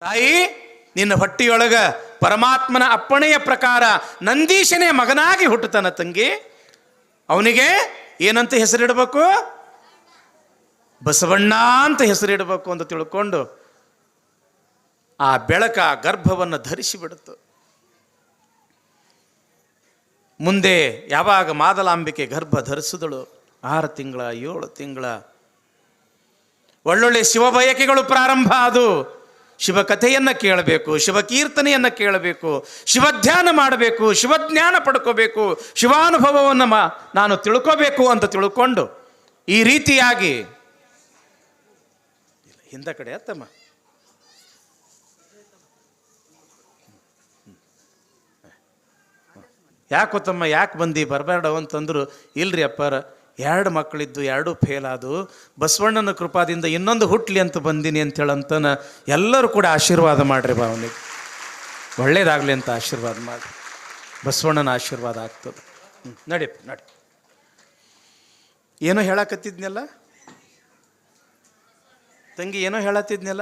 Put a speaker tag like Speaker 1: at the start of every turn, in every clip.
Speaker 1: ತಾಯಿ, ನಿನ್ನ ಹೊಟ್ಟಿಯೊಳಗ ಪರಮಾತ್ಮನ ಅಪ್ಪಣೆಯ ಪ್ರಕಾರ ನಂದೀಶನೇ ಮಗನಾಗಿ ಹುಟ್ಟುತ್ತಾನ ತಂಗಿ. ಅವನಿಗೆ ಏನಂತ ಹೆಸರಿಡಬೇಕು? ಬಸವಣ್ಣ ಅಂತ ಹೆಸರಿಡಬೇಕು ಅಂತ ತಿಳ್ಕೊಂಡು ಆ ಬೆಳಕ ಗರ್ಭವನ್ನು ಧರಿಸಿ ಬಿಡುತ್ತು ಮುಂದೆ ಯಾವಾಗ ಮಾದಲಾಂಬಿಕೆ ಗರ್ಭ ಧರಿಸಿದಳು? ಆರು ತಿಂಗಳ, ಏಳು ತಿಂಗಳ. ಒಳ್ಳೊಳ್ಳೆ ಶಿವಬಯಕೆಗಳು ಪ್ರಾರಂಭ ಅದು ಶಿವಕಥೆಯನ್ನು ಕೇಳಬೇಕು, ಶಿವಕೀರ್ತನೆಯನ್ನು ಕೇಳಬೇಕು, ಶಿವಧ್ಯಾನ ಮಾಡಬೇಕು, ಶಿವಜ್ಞಾನ ಪಡ್ಕೋಬೇಕು, ಶಿವಾನುಭವವನ್ನು ಮಾ, ನಾನು ತಿಳ್ಕೋಬೇಕು ಅಂತ ತಿಳ್ಕೊಂಡು ಈ ರೀತಿಯಾಗಿ ಹಿಂದ ಕಡೆ ಅತ್ತಮ್ಮ. ಯಾಕೆ ಗೊತ್ತಮ್ಮ ಯಾಕೆ ಬಂದು, ಬರಬೇಡ ಅಂತಂದ್ರು, ಇಲ್ರಿ ಅಪ್ಪಾರ. ಎರಡು ಮಕ್ಕಳಿದ್ದು, ಎರಡೂ ಫೇಲ್ ಆದು, ಬಸವಣ್ಣನ ಕೃಪಾದಿಂದ ಇನ್ನೊಂದು ಹುಟ್ಲಿ ಅಂತ ಬಂದೀನಿ ಅಂತ ಹೇಳಂತನ ಎಲ್ಲರೂ ಕೂಡ ಆಶೀರ್ವಾದ ಮಾಡ್ರಿ ಬಾ ಅವನಿಗೆ ಒಳ್ಳೇದಾಗಲಿ ಅಂತ ಆಶೀರ್ವಾದ ಮಾಡಿ ಬಸವಣ್ಣನ ಆಶೀರ್ವಾದ ಆಗ್ತದೆ. ಹ್ಞೂ ನಡಿಯಪ್ಪ ನಡಿ. ಏನೋ ಹೇಳಕತ್ತಿದ್ನಲ್ಲ? ತಂಗಿ ಏನೋ ಹೇಳತ್ತಿದ್ನಲ್ಲ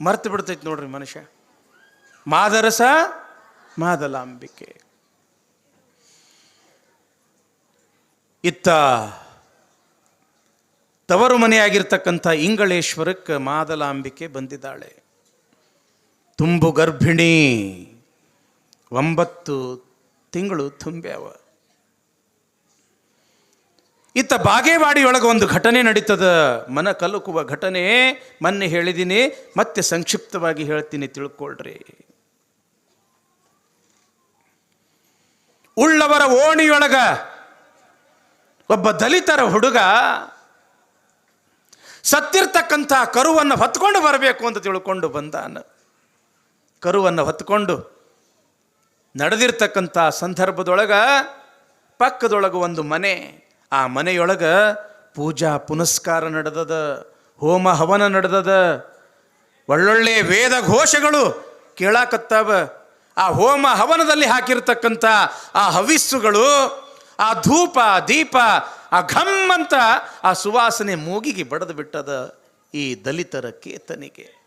Speaker 1: ಮರ್ತು ಬಿಡ್ತೈತಿ ನೋಡ್ರಿ ಮನುಷ್ಯ. ಮಾದರಸ ಮಾದಲಾಂಬಿಕೆ. ಇತ್ತ ತವರು ಮನೆಯಾಗಿರ್ತಕ್ಕಂಥ ಇಂಗಳೇಶ್ವರಕ್ಕೆ ಮಾದಲಾಂಬಿಕೆ ಬಂದಿದ್ದಾಳೆ. ತುಂಬು ಗರ್ಭಿಣಿ, ಒಂಬತ್ತು ತಿಂಗಳು ತುಂಬ್ಯಾವ. ಇತ್ತ ಬಾಗೇವಾಡಿಯೊಳಗೆ ಒಂದು ಘಟನೆ ನಡೀತದ, ಮನ ಕಲುಕುವ ಘಟನೆ, ಮೊನ್ನೆ ಹೇಳಿದ್ದೀನಿ ಮತ್ತೆ ಸಂಕ್ಷಿಪ್ತವಾಗಿ ಹೇಳ್ತೀನಿ, ತಿಳ್ಕೊಳ್ರಿ. ಉಳ್ಳವರ ಓಣಿಯೊಳಗ ಒಬ್ಬ ದಲಿತರ ಹುಡುಗ ಸತ್ತಿರ್ತಕ್ಕಂಥ ಕರುವನ್ನು ಹೊತ್ಕೊಂಡು ಬರಬೇಕು ಅಂತ ತಿಳ್ಕೊಂಡು ಬಂದಾನ. ಕರುವನ್ನು ಹೊತ್ಕೊಂಡು ನಡೆದಿರ್ತಕ್ಕಂಥ ಸಂದರ್ಭದೊಳಗ ಪಕ್ಕದೊಳಗೆ ಒಂದು ಮನೆ. ಆ ಮನೆಯೊಳಗ ಪೂಜಾ ಪುನಸ್ಕಾರ ನಡೆದದ, ಹೋಮ ಹವನ ನಡೆದದ, ಒಳ್ಳೊಳ್ಳೆ ವೇದ ಘೋಷಗಳು ಕೇಳಾಕತ್ತಾವ. ಆ ಹೋಮ ಹವನದಲ್ಲಿ ಹಾಕಿರ್ತಕ್ಕಂಥ ಆ ಹವಿಸ್ಸುಗಳು ಆ ಧೂಪ, ದೀಪ, ಆ ಘಮ್ ಅಂತ ಆ ಸುವಾಸನೆ ಮೂಗಿಗೆ ಬಡದು ಬಿಟ್ಟದ ಈ ದಲಿತರ ಕೇತನಿಗೆ.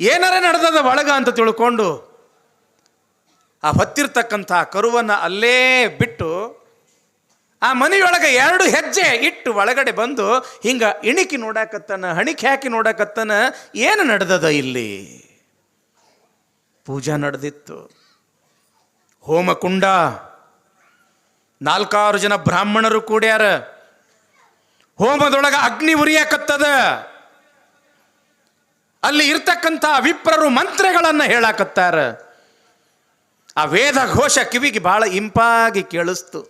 Speaker 1: ಏನಾರ ನಡೆದದ ಒಳಗ ಅಂತ ತಿಳ್ಕೊಂಡು ಆ ಹೊತ್ತಿರ್ತಕ್ಕಂಥ ಕರುವನ್ನು ಅಲ್ಲೇ ಬಿಟ್ಟು ಆ ಮನೆಯೊಳಗೆ ಎರಡು ಹೆಜ್ಜೆ ಇಟ್ಟು ಒಳಗಡೆ ಬಂದು ಹಿಂಗ ಇಣಿಕಿ ನೋಡಾಕತ್ತನ, ಹಣಿಕೆ ಹಾಕಿ ನೋಡಾಕತ್ತನ, ಏನು ನಡೆದದ ಇಲ್ಲಿ? ಪೂಜಾ ನಡೆದಿತ್ತು. ಹೋಮಕುಂಡ. ನಾಲ್ಕಾರು ಜನ ಬ್ರಾಹ್ಮಣರು ಕೂಡ್ಯಾರ. ಹೋಮದೊಳಗ ಅಗ್ನಿ ಉರಿಯಾಕತ್ತದ. ಅಲ್ಲಿ ಇರ್ತಕ್ಕಂಥ ವಿಪ್ರರು ಮಂತ್ರಗಳನ್ನು ಹೇಳಾಕತ್ತಾರ. ಆ ವೇದ ಘೋಷ ಕಿವಿಗೆ ಬಹಳ ಇಂಪಾಗಿ ಕೇಳಿಸ್ತು.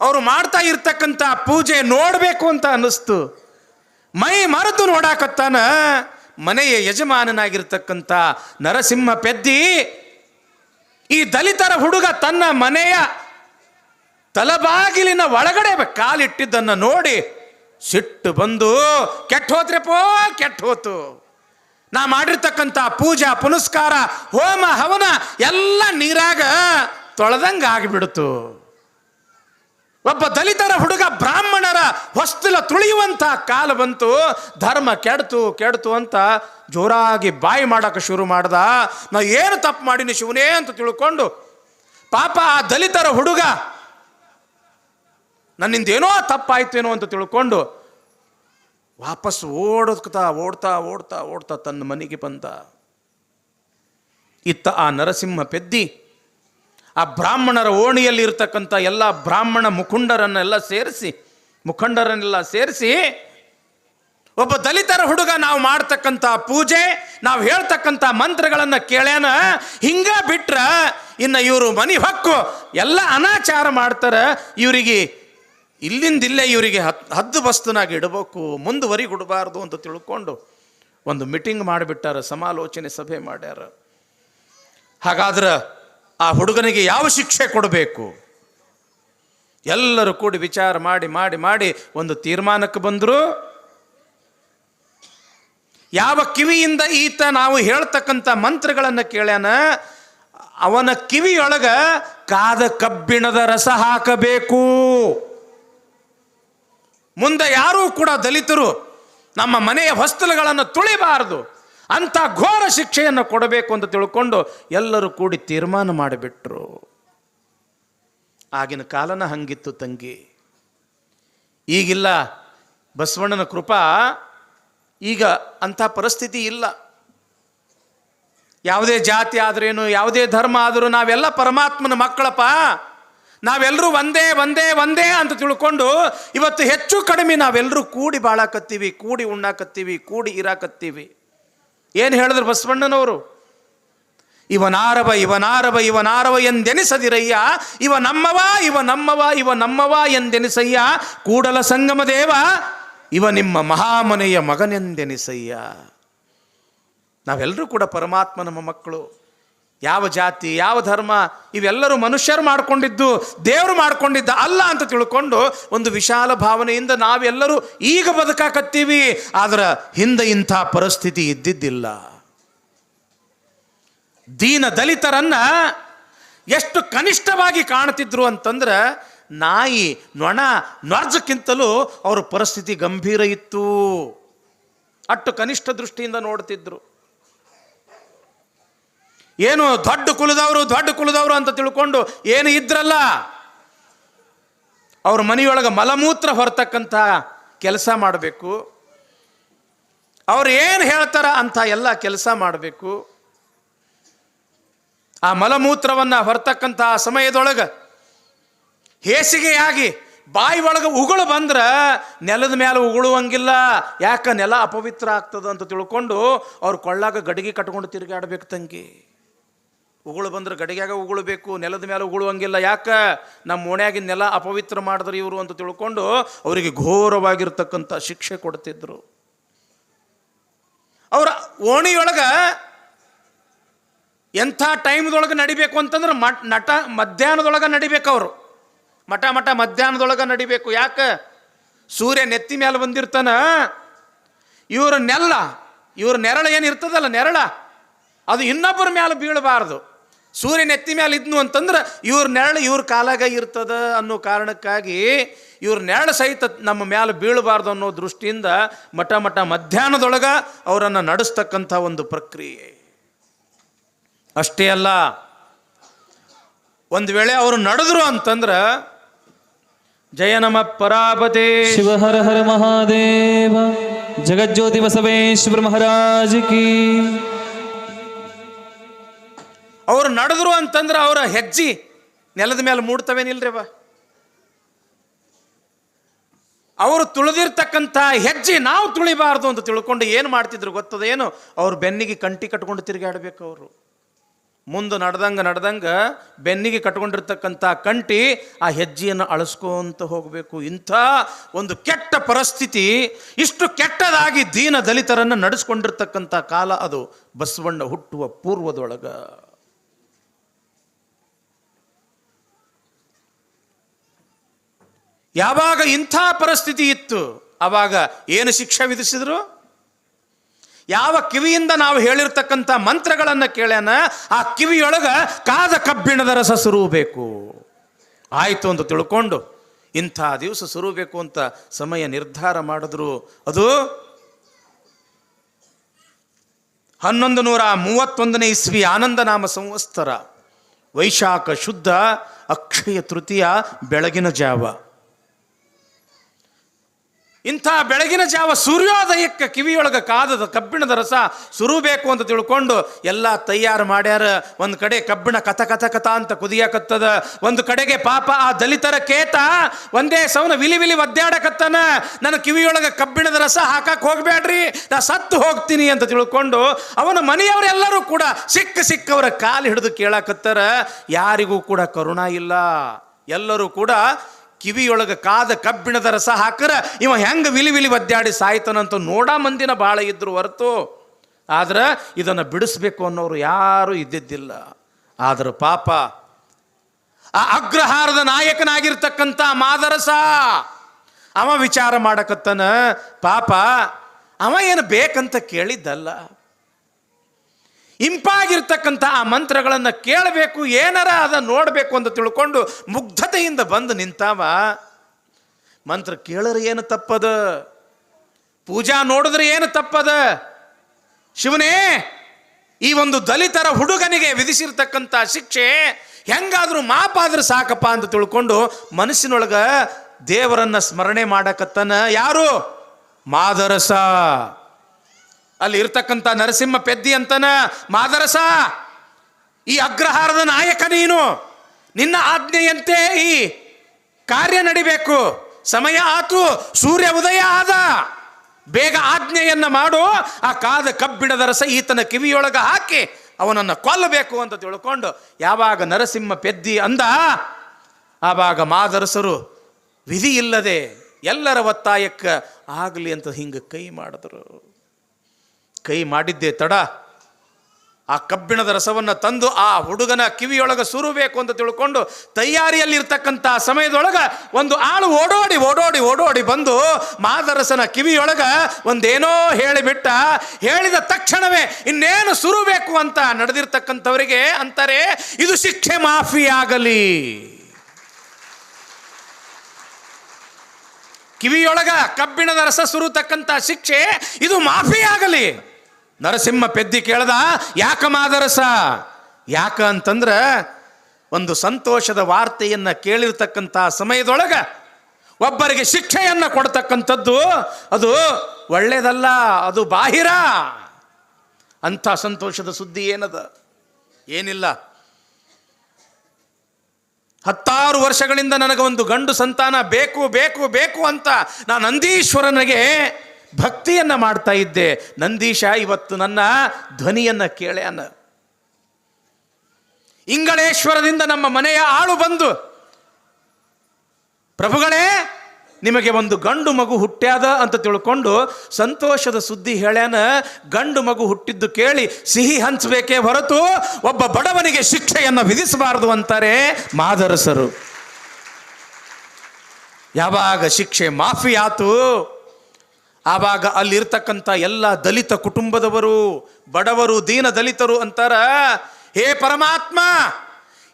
Speaker 1: ಅವರು ಮಾಡ್ತಾ ಇರ್ತಕ್ಕಂಥ ಪೂಜೆ ನೋಡಬೇಕು ಅಂತ ಅನ್ನಿಸ್ತು. ಮೈ ಮರೆತು ನೋಡಾಕತ್ತಾನ. ಮನೆಯ ಯಜಮಾನನಾಗಿರ್ತಕ್ಕಂಥ ನರಸಿಂಹ ಪೆದ್ದಿ ಈ ದಲಿತರ ಹುಡುಗ ತನ್ನ ಮನೆಯ ತಲಬಾಗಿಲಿನ ಒಳಗಡೆ ಕಾಲಿಟ್ಟಿದ್ದನ್ನು ನೋಡಿ ಸಿಟ್ಟು ಬಂದು, ಕೆಟ್ಟ ಹೋದ್ರಪ್ಪೋ ಕೆಟ್ಟ ಹೋತು. ನಾ ಮಾಡಿರ್ತಕ್ಕಂಥ ಪೂಜಾ, ಪುನಸ್ಕಾರ, ಹೋಮ, ಹವನ ಎಲ್ಲ ನೀರಾಗ ತೊಳೆದಂಗೆ ಆಗಿಬಿಡ್ತು ಒಬ್ಬ ದಲಿತರ ಹುಡುಗ ಬ್ರಾಹ್ಮಣರ ಹೊಸ್ತಲ ತುಳಿಯುವಂಥ ಕಾಲ ಬಂತು. ಧರ್ಮ ಕೆಡ್ತು ಕೆಡ್ತು ಅಂತ ಜೋರಾಗಿ ಬಾಯಿ ಮಾಡೋಕೆ ಶುರು ಮಾಡ್ದ. ನಾ ಏನು ತಪ್ಪು ಮಾಡೀನಿ ಶಿವನೇ ಅಂತ ತಿಳ್ಕೊಂಡು ಪಾಪ ಆ ದಲಿತರ ಹುಡುಗ ನನ್ನಿಂದ ಏನೋ ತಪ್ಪಾಯ್ತೇನೋ ಅಂತ ತಿಳ್ಕೊಂಡು ವಾಪಸ್ ಓಡೋದ್ಕತಾ, ಓಡ್ತಾ ಓಡ್ತಾ ಓಡ್ತಾ ತನ್ನ ಮನೆಗೆ ಬಂದ. ಇತ್ತ ಆ ನರಸಿಂಹ ಪೆದ್ದಿ ಆ ಬ್ರಾಹ್ಮಣರ ಓಣಿಯಲ್ಲಿ ಇರ್ತಕ್ಕಂಥ ಎಲ್ಲ ಬ್ರಾಹ್ಮಣ ಮುಖಂಡರನ್ನೆಲ್ಲ ಸೇರಿಸಿ ಮುಖಂಡರನ್ನೆಲ್ಲ ಸೇರಿಸಿ, ಒಬ್ಬ ದಲಿತರ ಹುಡುಗ ನಾವು ಮಾಡ್ತಕ್ಕಂಥ ಪೂಜೆ, ನಾವು ಹೇಳ್ತಕ್ಕಂಥ ಮಂತ್ರಗಳನ್ನು ಕೇಳ್ಯಾನ, ಹಿಂಗ ಬಿಟ್ರ ಇನ್ನು ಇವರು ಮನೆ ಹಕ್ಕು, ಎಲ್ಲ ಅನಾಚಾರ ಮಾಡ್ತಾರೆ, ಇವರಿಗೆ ಇಲ್ಲಿಂದಿಲ್ಲೇ ಇವರಿಗೆ ಹತ್ ಹದ್ದು ಬಸ್ತನಾಗಿ ಇಡಬೇಕು ಮುಂದುವರಿಗಿಡಬಾರ್ದು ಅಂತ ತಿಳ್ಕೊಂಡು ಒಂದು ಮೀಟಿಂಗ್ ಮಾಡಿಬಿಟ್ಟಾರ, ಸಮಾಲೋಚನೆ ಸಭೆ ಮಾಡ್ಯಾರ. ಹಾಗಾದ್ರೆ ಆ ಹುಡುಗನಿಗೆ ಯಾವ ಶಿಕ್ಷೆ ಕೊಡಬೇಕು? ಎಲ್ಲರೂ ಕೂಡಿ ವಿಚಾರ ಮಾಡಿ ಮಾಡಿ ಮಾಡಿ ಒಂದು ತೀರ್ಮಾನಕ್ಕೆ ಬಂದರು. ಯಾವ ಕಿವಿಯಿಂದ ಈತ ನಾವು ಹೇಳ್ತಕ್ಕಂಥ ಮಂತ್ರಗಳನ್ನು ಕೇಳ್ಯಾನ? ಅವನ ಕಿವಿಯೊಳಗ ಕಾದ ಕಬ್ಬಿಣದ ರಸ ಹಾಕಬೇಕು. ಮುಂದೆ ಯಾರೂ ಕೂಡ ದಲಿತರು ನಮ್ಮ ಮನೆಯ ಹೊಸ್ತಲುಗಳನ್ನು ತುಳಿಬಾರದು. ಅಂಥ ಘೋರ ಶಿಕ್ಷೆಯನ್ನು ಕೊಡಬೇಕು ಅಂತ ತಿಳ್ಕೊಂಡು ಎಲ್ಲರೂ ಕೂಡಿ ತೀರ್ಮಾನ ಮಾಡಿಬಿಟ್ರು. ಆಗಿನ ಕಾಲನ ಹಂಗಿತ್ತು ತಂಗಿ. ಈಗಿಲ್ಲ, ಬಸವಣ್ಣನ ಕೃಪಾ ಈಗ ಅಂಥ ಪರಿಸ್ಥಿತಿ ಇಲ್ಲ. ಯಾವುದೇ ಜಾತಿ ಆದ್ರೇನು, ಯಾವುದೇ ಧರ್ಮ ಆದರೂ ನಾವೆಲ್ಲ ಪರಮಾತ್ಮನ ಮಕ್ಕಳಪ್ಪ. ನಾವೆಲ್ಲರೂ ಒಂದೇ ಒಂದೇ ಒಂದೇ ಅಂತ ತಿಳ್ಕೊಂಡು ಇವತ್ತು ಹೆಚ್ಚು ಕಡಿಮೆ ನಾವೆಲ್ಲರೂ ಕೂಡಿ ಬಾಳಕತ್ತೀವಿ, ಕೂಡಿ ಉಣ್ಣಾಕತ್ತೀವಿ, ಕೂಡಿ ಇರಾಕತ್ತೀವಿ. ಏನು ಹೇಳಿದ್ರು ಬಸವಣ್ಣನವರು? ಇವನಾರವ ಇವನಾರವ ಇವನಾರವ ಎಂದೆನಿಸದಿರಯ್ಯ. ಇವ ನಮ್ಮವ ಇವ ನಮ್ಮವ ಇವ ನಮ್ಮವ ಎಂದೆನಿಸಯ್ಯ. ಕೂಡಲ ಸಂಗಮ ದೇವ, ಇವ ನಿಮ್ಮ ಮಹಾಮನೆಯ ಮಗನೆಂದೆನಿಸಯ್ಯ. ನಾವೆಲ್ಲರೂ ಕೂಡ ಪರಮಾತ್ಮ ನಮ್ಮ ಮಕ್ಕಳು. ಯಾವ ಜಾತಿ, ಯಾವ ಧರ್ಮ, ಇವೆಲ್ಲರೂ ಮನುಷ್ಯರು ಮಾಡಿಕೊಂಡಿದ್ದು, ದೇವರು ಮಾಡಿಕೊಂಡಿದ್ದ ಅಲ್ಲ ಅಂತ ತಿಳ್ಕೊಂಡು ಒಂದು ವಿಶಾಲ ಭಾವನೆಯಿಂದ ನಾವೆಲ್ಲರೂ ಈಗ ಬದುಕಾಕತ್ತೀವಿ. ಆದ್ರೆ ಹಿಂದೆ ಇಂಥ ಪರಿಸ್ಥಿತಿ ಇದ್ದಿದ್ದಿಲ್ಲ. ದೀನ ದಲಿತರನ್ನ ಎಷ್ಟು ಕನಿಷ್ಠವಾಗಿ ಕಾಣ್ತಿದ್ರು ಅಂತಂದ್ರೆ ನಾಯಿ, ನೊಣ, ನೊರ್ಜಕ್ಕಿಂತಲೂ ಅವ್ರ ಪರಿಸ್ಥಿತಿ ಗಂಭೀರ ಇತ್ತು. ಅಟ್ಟು ಕನಿಷ್ಠ ದೃಷ್ಟಿಯಿಂದ ನೋಡ್ತಿದ್ರು. ಏನು ದೊಡ್ಡ ಕುಲದವರು ದೊಡ್ಡ ಕುಲದವರು ಅಂತ ತಿಳ್ಕೊಂಡು ಏನು ಇದ್ರಲ್ಲ? ಅವ್ರ ಮನೆಯೊಳಗೆ ಮಲಮೂತ್ರ ಹೊರತಕ್ಕಂಥ ಕೆಲಸ ಮಾಡಬೇಕು. ಅವ್ರು ಏನು ಹೇಳ್ತಾರ ಅಂತ ಎಲ್ಲ ಕೆಲಸ ಮಾಡಬೇಕು. ಆ ಮಲಮೂತ್ರವನ್ನು ಹೊರತಕ್ಕಂಥ ಸಮಯದೊಳಗೆ ಹೇಸಿಗೆಯಾಗಿ ಬಾಯಿ ಒಳಗೆ ಉಗುಳು ಬಂದ್ರೆ ನೆಲದ ಮೇಲೆ ಉಗುಳುವಂಗಿಲ್ಲ. ಯಾಕ ನೆಲ ಅಪವಿತ್ರ ಆಗ್ತದೆ ಅಂತ ತಿಳ್ಕೊಂಡು ಅವ್ರು ಕೊಳ್ಳಾಗ ಗಡಿಗೆ ಕಟ್ಕೊಂಡು ತಿರುಗಾಡ್ಬೇಕು ತಂಗಿ. ಉಗುಳು ಬಂದ್ರೆ ಗಡಿಗ್ಯಾಗ ಉಗುಳಬೇಕು ನೆಲದ ಮೇಲೆ ಉಗುಳುವಂಗಿಲ್ಲ. ಯಾಕೆ? ನಮ್ಮ ಓಣ್ಯಾಗಿನ ನೆಲ ಅಪವಿತ್ರ ಮಾಡಿದ್ರು ಇವರು ಅಂತ ತಿಳ್ಕೊಂಡು ಅವರಿಗೆ ಘೋರವಾಗಿರ್ತಕ್ಕಂಥ ಶಿಕ್ಷೆ ಕೊಡ್ತಿದ್ರು. ಅವರ ಓಣಿಯೊಳಗೆ ಎಂಥ ಟೈಮ್ದೊಳಗೆ ನಡಿಬೇಕು ಅಂತಂದ್ರೆ ಮಟ್, ನಟ ಮಧ್ಯಾಹ್ನದೊಳಗೆ ನಡಿಬೇಕು ಅವರು. ಮಠ ಮಠ ಮಧ್ಯಾಹ್ನದೊಳಗೆ ನಡಿಬೇಕು. ಯಾಕೆ? ಸೂರ್ಯ ನೆತ್ತಿ ಮೇಲೆ ಬಂದಿರ್ತಾನ. ಇವರ ನೆಲ್ಲ, ಇವ್ರ ನೆರಳು ಏನು ಇರ್ತದಲ್ಲ, ನೆರಳ? ಅದು ಇನ್ನೊಬ್ಬರ ಮೇಲೆ ಬೀಳಬಾರ್ದು. ಸೂರ್ಯ ನೆತ್ತಿ ಮೇಲೆ ಇದ್ನು ಅಂತಂದ್ರೆ ಇವ್ರ ನೆರಳು ಇವ್ರ ಕಾಲಾಗ ಇರ್ತದ ಅನ್ನೋ ಕಾರಣಕ್ಕಾಗಿ ಇವ್ರ ನೆರಳು ಸಹಿತ ನಮ್ಮ ಮೇಲೆ ಬೀಳಬಾರ್ದು ಅನ್ನೋ ದೃಷ್ಟಿಯಿಂದ ಮಠ ಮಠ ಮಧ್ಯಾಹ್ನದೊಳಗೆ ಅವರನ್ನು ನಡೆಸ್ತಕ್ಕಂಥ ಒಂದು ಪ್ರಕ್ರಿಯೆ. ಅಷ್ಟೇ ಅಲ್ಲ, ಒಂದು ವೇಳೆ ಅವರು ನಡೆದ್ರು ಅಂತಂದ್ರೆ ಜಯ ನಮ ಪರಾಪತೆ.
Speaker 2: ಶಿವ ಹರ ಹರ ಮಹಾದೇವ, ಜಗಜ್ಯೋತಿ ಬಸವೇಶ್ವರ ಮಹಾರಾಜ ಕಿ.
Speaker 1: ಅವರು ನಡೆದ್ರು ಅಂತಂದ್ರೆ ಅವರ ಹೆಜ್ಜೆ ನೆಲದ ಮೇಲೆ ಮೂಡ್ತವೇನಿಲ್ರಿವ ಅವರು ತುಳಿದಿರ್ತಕ್ಕಂಥ ಹೆಜ್ಜೆ ನಾವು ತುಳಿಬಾರ್ದು ಅಂತ ತಿಳ್ಕೊಂಡು ಏನು ಮಾಡ್ತಿದ್ರು ಗೊತ್ತದ ಏನು ಅವ್ರ ಬೆನ್ನಿಗೆ ಕಂಟಿ ಕಟ್ಕೊಂಡು ತಿರುಗಾಡಬೇಕು ಅವರು. ಮುಂದೆ ನಡೆದಂಗೆ ನಡೆದಂಗೆ ಬೆನ್ನಿಗೆ ಕಟ್ಕೊಂಡಿರ್ತಕ್ಕಂಥ ಕಂಟಿ ಆ ಹೆಜ್ಜೆಯನ್ನು ಅಳಿಸ್ಕೊಂತ ಹೋಗಬೇಕು. ಇಂಥ ಒಂದು ಕೆಟ್ಟ ಪರಿಸ್ಥಿತಿ, ಇಷ್ಟು ಕೆಟ್ಟದಾಗಿ ದೀನ ದಲಿತರನ್ನು ನಡೆಸ್ಕೊಂಡಿರ್ತಕ್ಕಂಥ ಕಾಲ ಅದು ಬಸವಣ್ಣ ಹುಟ್ಟುವ ಪೂರ್ವದೊಳಗ. ಯಾವಾಗ ಇಂಥ ಪರಿಸ್ಥಿತಿ ಇತ್ತು ಆವಾಗ ಏನು ಶಿಕ್ಷೆ ವಿಧಿಸಿದ್ರು? ಯಾವ ಕಿವಿಯಿಂದ ನಾವು ಹೇಳಿರ್ತಕ್ಕಂಥ ಮಂತ್ರಗಳನ್ನು ಕೇಳ್ಯಾನ, ಆ ಕಿವಿಯೊಳಗೆ ಕಾದ ಕಬ್ಬಿಣದ ರಸ ಸುರುವಬೇಕು ಆಯಿತು ಅಂತ ತಿಳ್ಕೊಂಡು ಇಂಥ ದಿವಸ ಸುರುಬೇಕು ಅಂತ ಸಮಯ ನಿರ್ಧಾರ ಮಾಡಿದ್ರು. ಅದು ಹನ್ನೊಂದು ನೂರ ಮೂವತ್ತೊಂದನೇ ಇಸ್ವಿ ಆನಂದನಾಮ ಸಂವತ್ಸರ, ವೈಶಾಖ ಶುದ್ಧ ಅಕ್ಷಯ ತೃತೀಯ ಬೆಳಗಿನ ಜಾವ. ಇಂಥ ಬೆಳಗಿನ ಜಾವ ಸೂರ್ಯೋದಯಕ್ಕೆ ಕಿವಿಯೊಳಗೆ ಕಾದದ ಕಬ್ಬಿಣದ ರಸ ಸುರುಬೇಕು ಅಂತ ತಿಳ್ಕೊಂಡು ಎಲ್ಲ ತಯಾರು ಮಾಡ್ಯಾರ. ಒಂದು ಕಡೆ ಕಬ್ಬಿಣ ಕಥ ಕಥ ಕಥ ಅಂತ ಕುದಿಯಾಕತ್ತದ. ಒಂದು ಕಡೆಗೆ ಪಾಪ ಆ ದಲಿತರ ಕೇತ ಒಂದೇ ಸವನ ವಿಲಿ ವಿಲಿ ಒದ್ದಾಡಕತ್ತನ. ನನ್ನ ಕಿವಿಯೊಳಗೆ ಕಬ್ಬಿಣದ ರಸ ಹಾಕಕ್ಕೆ ಹೋಗಬೇಡ್ರಿ ನಾ ಸತ್ತು ಹೋಗ್ತೀನಿ ಅಂತ ತಿಳ್ಕೊಂಡು ಅವನ ಮನೆಯವರೆಲ್ಲರೂ ಕೂಡ ಸಿಕ್ಕ ಸಿಕ್ಕವರ ಕಾಲು ಹಿಡಿದು ಕೇಳಕತ್ತಾರ. ಯಾರಿಗೂ ಕೂಡ ಕರುಣ ಇಲ್ಲ. ಎಲ್ಲರೂ ಕೂಡ ಕಿವಿಯೊಳಗೆ ಕಾದ ಕಬ್ಬಿಣದ ರಸ ಹಾಕರ ಇವ ಹೆಂಗೆ ವಿಲಿ ವಿಲಿ ಒದ್ದಾಡಿ ಸಾಯ್ತಾನಂತ ನೋಡ ಮಂದಿನ ಭಾಳ ಇದ್ರು ಹೊರತು. ಆದ್ರೆ ಇದನ್ನು ಬಿಡಿಸ್ಬೇಕು ಅನ್ನೋರು ಯಾರೂ ಇದ್ದಿದ್ದಿಲ್ಲ. ಆದ್ರೆ ಪಾಪ ಆ ಅಗ್ರಹಾರದ ನಾಯಕನಾಗಿರ್ತಕ್ಕಂಥ ಮಾದರಸ, ಅವ ವಿಚಾರ ಮಾಡಕತ್ತನ, ಪಾಪ ಅವ ಏನು ಬೇಕಂತ ಕೇಳಿದ್ದಲ್ಲ. ಇಂಪಾಗಿರ್ತಕ್ಕಂಥ ಆ ಮಂತ್ರಗಳನ್ನು ಕೇಳಬೇಕು, ಏನಾರ ಅದ ನೋಡಬೇಕು ಅಂತ ತಿಳ್ಕೊಂಡು ಮುಗ್ಧತೆಯಿಂದ ಬಂದು ನಿಂತಾವ. ಮಂತ್ರ ಕೇಳರೆ ಏನು ತಪ್ಪದ? ಪೂಜಾ ನೋಡಿದ್ರೆ ಏನು ತಪ್ಪದ? ಶಿವನೇ, ಈ ಒಂದು ದಲಿತರ ಹುಡುಗನಿಗೆ ವಿಧಿಸಿರ್ತಕ್ಕಂಥ ಶಿಕ್ಷೆ ಹೆಂಗಾದರೂ ಮಾಪಾದ್ರೆ ಸಾಕಪ್ಪ ಅಂತ ತಿಳ್ಕೊಂಡು ಮನಸ್ಸಿನೊಳಗೆ ದೇವರನ್ನ ಸ್ಮರಣೆ ಮಾಡಕತ್ತನ ಯಾರು? ಮಾದರಸ. ಅಲ್ಲಿ ಇರ್ತಕ್ಕಂಥ ನರಸಿಂಹ ಪೆದ್ದಿ ಅಂತನ, ಮಾದರಸ, ಈ ಅಗ್ರಹಾರದ ನಾಯಕ ನೀನು. ನಿನ್ನ ಆಜ್ಞೆಯಂತೆ ಈ ಕಾರ್ಯ ನಡಿಬೇಕು. ಸಮಯ ಆತು, ಸೂರ್ಯ ಉದಯ ಆದ. ಬೇಗ ಆಜ್ಞೆಯನ್ನು ಮಾಡು. ಆ ಕಾದ ಕಬ್ಬಿಣದ ರಸ ಈತನ ಕಿವಿಯೊಳಗೆ ಹಾಕಿ ಅವನನ್ನು ಕೊಲ್ಲಬೇಕು ಅಂತ ತಿಳ್ಕೊಂಡು ಯಾವಾಗ ನರಸಿಂಹ ಪೆದ್ದಿ ಅಂದ, ಆವಾಗ ಮಾದರಸರು ವಿಧಿ ಇಲ್ಲದೆ ಎಲ್ಲರ ಒತ್ತಾಯಕ್ಕೆ ಆಗಲಿ ಅಂತ ಹಿಂಗೆ ಕೈ ಮಾಡಿದ್ರು. ಕೈ ಮಾಡಿದ್ದೆ ತಡ. ಆ ಕಬ್ಬಿಣದ ರಸವನ್ನು ತಂದು ಆ ಹುಡುಗನ ಕಿವಿಯೊಳಗೆ ಸುರಬೇಕು ಅಂತ ತಿಳ್ಕೊಂಡು ತಯಾರಿಯಲ್ಲಿರ್ತಕ್ಕಂಥ ಸಮಯದೊಳಗೆ ಒಂದು ಆಳು ಓಡೋಡಿ ಓಡೋಡಿ ಓಡೋಡಿ ಬಂದು ಮಾದರಸನ ಕಿವಿಯೊಳಗ ಒಂದೇನೋ ಹೇಳಿಬಿಟ್ಟ. ಹೇಳಿದ ತಕ್ಷಣವೇ ಇನ್ನೇನು ಸುರಬೇಕು ಅಂತ ನಡೆದಿರ್ತಕ್ಕಂಥವರಿಗೆ ಅಂತಾರೆ, ಇದು ಶಿಕ್ಷೆ ಮಾಫಿಯಾಗಲಿ. ಕಿವಿಯೊಳಗ ಕಬ್ಬಿಣದ ರಸ ಸುರುತಕ್ಕಂಥ ಶಿಕ್ಷೆ, ಇದು ಮಾಫಿಯಾಗಲಿ. ನರಸಿಂಹ ಪೆದ್ದಿ ಕೇಳ್ದ, ಯಾಕ ಮಾದರಸ? ಯಾಕ ಅಂತಂದ್ರೆ ಒಂದು ಸಂತೋಷದ ವಾರ್ತೆಯನ್ನು ಕೇಳಿರ್ತಕ್ಕಂಥ ಸಮಯದೊಳಗೆ ಒಬ್ಬರಿಗೆ ಶಿಕ್ಷೆಯನ್ನು ಕೊಡ್ತಕ್ಕಂಥದ್ದು ಅದು ಒಳ್ಳೇದಲ್ಲ, ಅದು ಬಾಹಿರ. ಅಂಥ ಸಂತೋಷದ ಸುದ್ದಿ ಏನದ? ಏನಿಲ್ಲ. ಹತ್ತಾರು ವರ್ಷಗಳಿಂದ ನನಗೆ ಒಂದು ಗಂಡು ಸಂತಾನ ಬೇಕು ಬೇಕು ಬೇಕು ಅಂತ ನಾನು ನಂದೀಶ್ವರನಿಗೆ ಭಕ್ತಿಯನ್ನ ಮಾಡ್ತಾ ಇದ್ದೆ. ನಂದೀಶ, ಇವತ್ತು ನನ್ನ ಧ್ವನಿಯನ್ನ ಅನ್ನ. ಇಂಗಳೇಶ್ವರದಿಂದ ನಮ್ಮ ಮನೆಯ ಆಳು ಬಂದು. ಪ್ರಭುಗಳೇ, ನಿಮಗೆ ಒಂದು ಗಂಡು ಮಗು ಹುಟ್ಟ್ಯಾದ ಅಂತ ತಿಳ್ಕೊಂಡು ಸಂತೋಷದ ಸುದ್ದಿ ಹೇಳ್ಯಾನ ಗಂಡು ಮಗು ಹುಟ್ಟಿದ್ದು ಕೇಳಿ ಸಿಹಿ ಹಂಚಬೇಕೇ ಹೊರತು ಒಬ್ಬ ಬಡವನಿಗೆ ಶಿಕ್ಷೆಯನ್ನು ವಿಧಿಸಬಾರದು ಅಂತಾರೆ ಮಾದರಸರು. ಯಾವಾಗ ಶಿಕ್ಷೆ ಮಾಫಿ ಆತು ಆವಾಗ ಅಲ್ಲಿರ್ತಕ್ಕಂಥ ಎಲ್ಲ ದಲಿತ ಕುಟುಂಬದವರು, ಬಡವರು, ದೀನ ದಲಿತರು ಅಂತಾರ, ಹೇ ಪರಮಾತ್ಮ,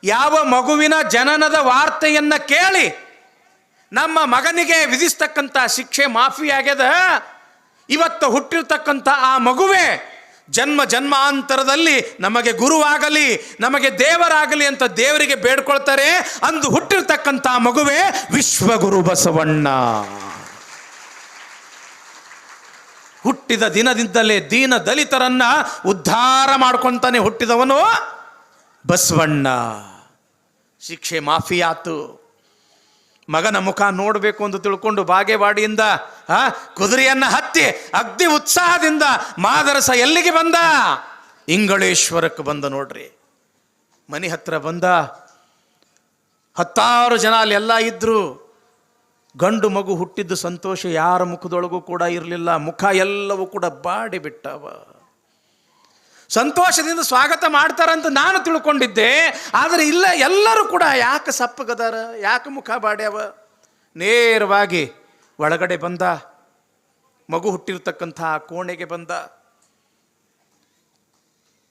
Speaker 1: ಯಾವ ಮಗುವಿನ ಜನನದ ವಾರ್ತೆಯನ್ನು ಕೇಳಿ, ನಮ್ಮ ಮಗನಿಗೆ ವಿಧಿಸ್ತಕ್ಕಂಥ ಶಿಕ್ಷೆ ಮಾಫಿ ಆಗ್ಯದ. ಇವತ್ತು ಹುಟ್ಟಿರ್ತಕ್ಕಂಥ ಆ ಮಗುವೆ, ಜನ್ಮ ಜನ್ಮಾಂತರದಲ್ಲಿ ನಮಗೆ ಗುರುವಾಗಲಿ, ನಮಗೆ ದೇವರಾಗಲಿ ಅಂತ ದೇವರಿಗೆ ಬೇಡ್ಕೊಳ್ತಾರೆ. ಅಂದು ಹುಟ್ಟಿರ್ತಕ್ಕಂಥ ಮಗುವೆ ವಿಶ್ವಗುರು ಬಸವಣ್ಣ. ಹುಟ್ಟಿದ ದಿನದಿಂದಲೇ ದೀನ ದಲಿತರನ್ನ ಉದ್ಧಾರ ಮಾಡ್ಕೊಂತಾನೆ ಹುಟ್ಟಿದವನು ಬಸವಣ್ಣ. ಶಿಕ್ಷೆ ಮಾಫಿಯಾತು. ಮಗನ ಮುಖ ನೋಡಬೇಕು ಅಂತ ತಿಳ್ಕೊಂಡು ಬಾಗೇವಾಡಿಯಿಂದ, ಆ, ಕುದುರೆಯನ್ನು ಹತ್ತಿ ಅಗ್ದಿ ಉತ್ಸಾಹದಿಂದ ಮಾದರಸ ಎಲ್ಲಿಗೆ ಬಂದ? ಇಂಗಳೇಶ್ವರಕ್ಕೆ ಬಂದ ನೋಡ್ರಿ. ಮನೆ ಹತ್ರ ಬಂದ. ಹತ್ತಾರು ಜನ ಅಲ್ಲೆಲ್ಲ ಇದ್ದರು ಗಂಡು ಮಗು ಹುಟ್ಟಿದ್ದು ಸಂತೋಷ ಯಾರ ಮುಖದೊಳಗೂ ಕೂಡ ಇರಲಿಲ್ಲ, ಮುಖ ಎಲ್ಲವೂ ಕೂಡ ಬಾಡಿ ಬಿಟ್ಟವ ಸಂತೋಷದಿಂದ ಸ್ವಾಗತ ಮಾಡ್ತಾರಂತ ನಾನು ತಿಳ್ಕೊಂಡಿದ್ದೆ, ಆದರೆ ಇಲ್ಲ, ಎಲ್ಲರೂ ಕೂಡ ಯಾಕೆ ಸಪ್ಪಗದಾರ, ಯಾಕೆ ಮುಖ ಬಾಡ್ಯಾವ? ನೇರವಾಗಿ ಒಳಗಡೆ ಬಂದ, ಮಗು ಹುಟ್ಟಿರ್ತಕ್ಕಂಥ ಆ ಕೋಣೆಗೆ ಬಂದ.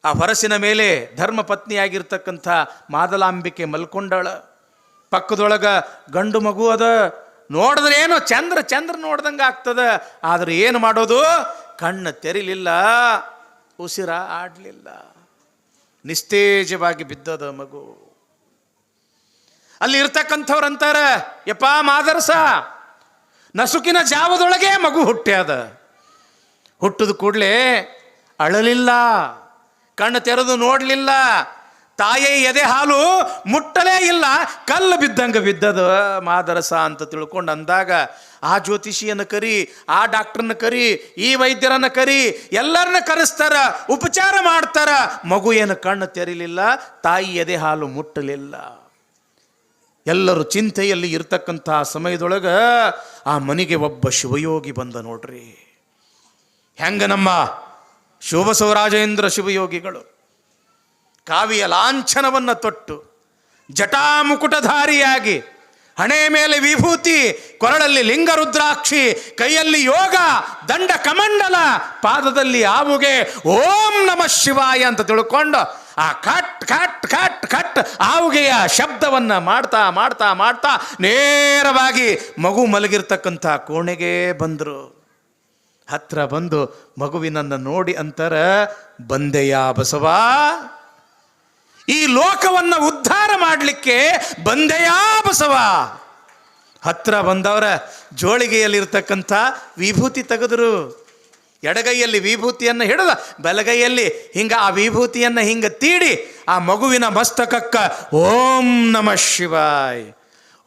Speaker 1: ಆ ಹೊರಸಿನ ಮೇಲೆ ಧರ್ಮ ಪತ್ನಿಯಾಗಿರ್ತಕ್ಕಂಥ ಮಾದಲಾಂಬಿಕೆ ಮಲ್ಕೊಂಡಾಳ. ಪಕ್ಕದೊಳಗ ಗಂಡು ಮಗು ಅದ ನೋಡಿದ್ರೆ ಚಂದ್ರ ಚಂದ್ರ ನೋಡ್ದಂಗೆ ಆಗ್ತದ. ಆದ್ರೆ ಏನು ಮಾಡೋದು? ಕಣ್ಣು ತೆರಿಲಿಲ್ಲ, ಉಸಿರ ಆಡಲಿಲ್ಲ. ನಿಸ್ತೇಜವಾಗಿ ಬಿದ್ದದ ಮಗು. ಅಲ್ಲಿ ಇರ್ತಕ್ಕಂಥವ್ರು ಅಂತಾರೆ, ಯಪ್ಪ ಮಾದರ್ಸ, ನಸುಕಿನ ಜಾವದೊಳಗೆ ಮಗು ಹುಟ್ಟ್ಯಾದ ಹುಟ್ಟಿದ ಕೂಡಲೇ ಅಳಲಿಲ್ಲ, ಕಣ್ಣು ತೆರೆದು ನೋಡಲಿಲ್ಲ ತಾಯೇ ಎದೆ ಹಾಲು ಮುಟ್ಟಲೇ ಇಲ್ಲ. ಕಲ್ಲು ಬಿದ್ದಂಗೆ ಬಿದ್ದದ ಮಾದರಸ ಅಂತ ತಿಳ್ಕೊಂಡು ಅಂದಾಗ ಆ ಜ್ಯೋತಿಷಿಯನ್ನು ಕರಿ, ಆ ಡಾಕ್ಟ್ರನ್ನ ಕರಿ, ಈ ವೈದ್ಯರನ್ನ ಕರಿ, ಎಲ್ಲರನ್ನ ಕರೆಸ್ತಾರ, ಉಪಚಾರ ಮಾಡ್ತಾರ. ಮಗು ಏನು ಕಣ್ಣು ತೆರಿಲಿಲ್ಲ, ತಾಯಿ ಎದೆ ಹಾಲು ಮುಟ್ಟಲಿಲ್ಲ. ಎಲ್ಲರೂ ಚಿಂತೆಯಲ್ಲಿ ಇರ್ತಕ್ಕಂತಹ ಸಮಯದೊಳಗೆ ಆ ಮನೆಗೆ ಒಬ್ಬ ಶಿವಯೋಗಿ ಬಂದ ನೋಡ್ರಿ. ಹೆಂಗ ನಮ್ಮ ಶೋಭಸವರಾಜೇಂದ್ರ ಶಿವಯೋಗಿಗಳು. ಕಾವಿಯ ಲಾಂಛನವನ್ನು ತೊಟ್ಟು ಜಟಾಮುಕುಟಧಾರಿಯಾಗಿ ಹಣೆ ಮೇಲೆ ವಿಭೂತಿ, ಕೊರಳಲ್ಲಿ ಲಿಂಗರುದ್ರಾಕ್ಷಿ, ಕೈಯಲ್ಲಿ ಯೋಗ, ದಂಡ ಕಮಂಡಲ, ಪಾದದಲ್ಲಿ ಆವುಗೆ ಓಂ ನಮ ಶಿವಾಯ ಅಂತ ತಿಳ್ಕೊಂಡು ಆ ಕಟ್ ಕಟ್ ಕಟ್ ಕಟ್ ಆವುಗೆಯ ಶಬ್ದವನ್ನ ಮಾಡ್ತಾ ಮಾಡ್ತಾ ಮಾಡ್ತಾ ನೇರವಾಗಿ ಮಗು ಮಲಗಿರ್ತಕ್ಕಂಥ ಕೋಣೆಗೆ ಬಂದರು. ಹತ್ರ ಬಂದು ಮಗುವಿನನ್ನು ನೋಡಿ ಅಂತರ, ಬಂದೆಯಾ ಬಸವ? ಈ ಲೋಕವನ್ನು ಉದ್ಧಾರ ಮಾಡಲಿಕ್ಕೆ ಬಂದೆಯಾ ಬಸವ? ಹತ್ರ ಬಂದವರ ಜೋಳಿಗೆಯಲ್ಲಿರ್ತಕ್ಕಂಥ ವಿಭೂತಿ ತೆಗೆದರು. ಎಡಗೈಯಲ್ಲಿ ವಿಭೂತಿಯನ್ನು ಹಿಡಿದ, ಬಲಗೈಯಲ್ಲಿ ಹಿಂಗ ಆ ವಿಭೂತಿಯನ್ನು ಹಿಂಗ ತೀಡಿ, ಆ ಮಗುವಿನ ಮಸ್ತಕಕ್ಕ ಓಂ ನಮ ಶಿವಾಯ್,